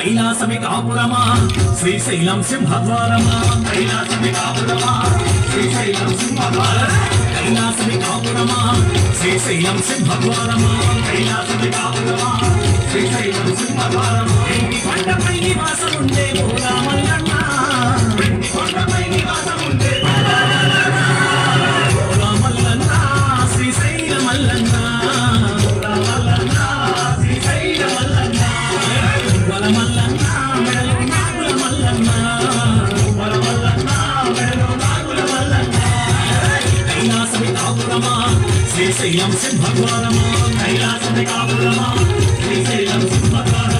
కాపురమా శ్రీశైలం సింహద్వారమా? కైలాసమి కాపురమా శ్రీశైలం సింహద్వారమా కైలాసమి కాపురమా శ్రీశైలం సింహద్వారమా? కైలాసమి కాపురమా శ్రీశైలం సింహద్వారమా? పంటపై కొండపై నివాసముండే భోలా శ్రీశైలం సింహద్వారమా కైలాసం కాపురమా శ్రీశైలం సింహద్వారమా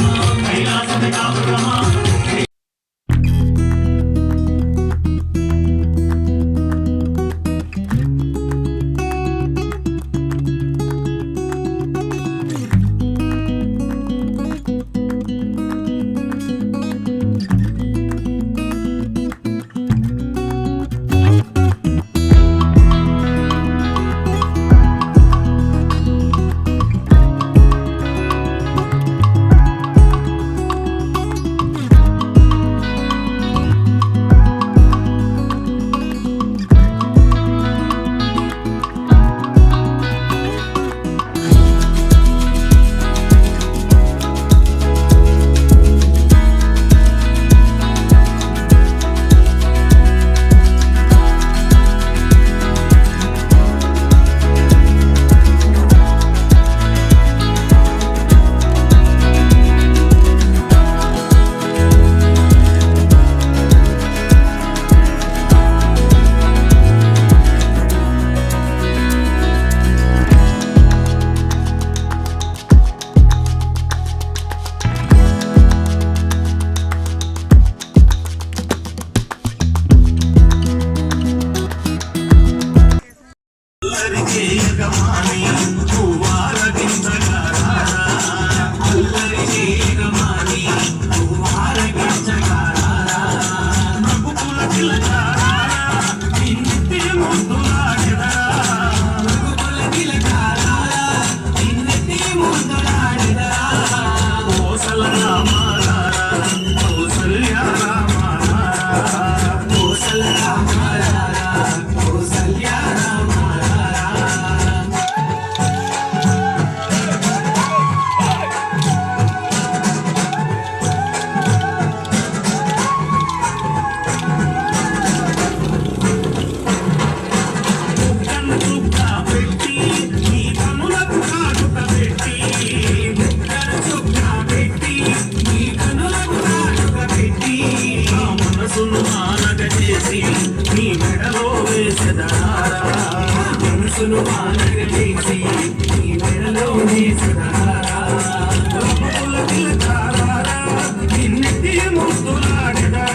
సింహద్వారమా కైలాసమి మనసును మానగ చేసి నీ మెడలో సదారా నిన్నెత్తి ముస్తులాడరా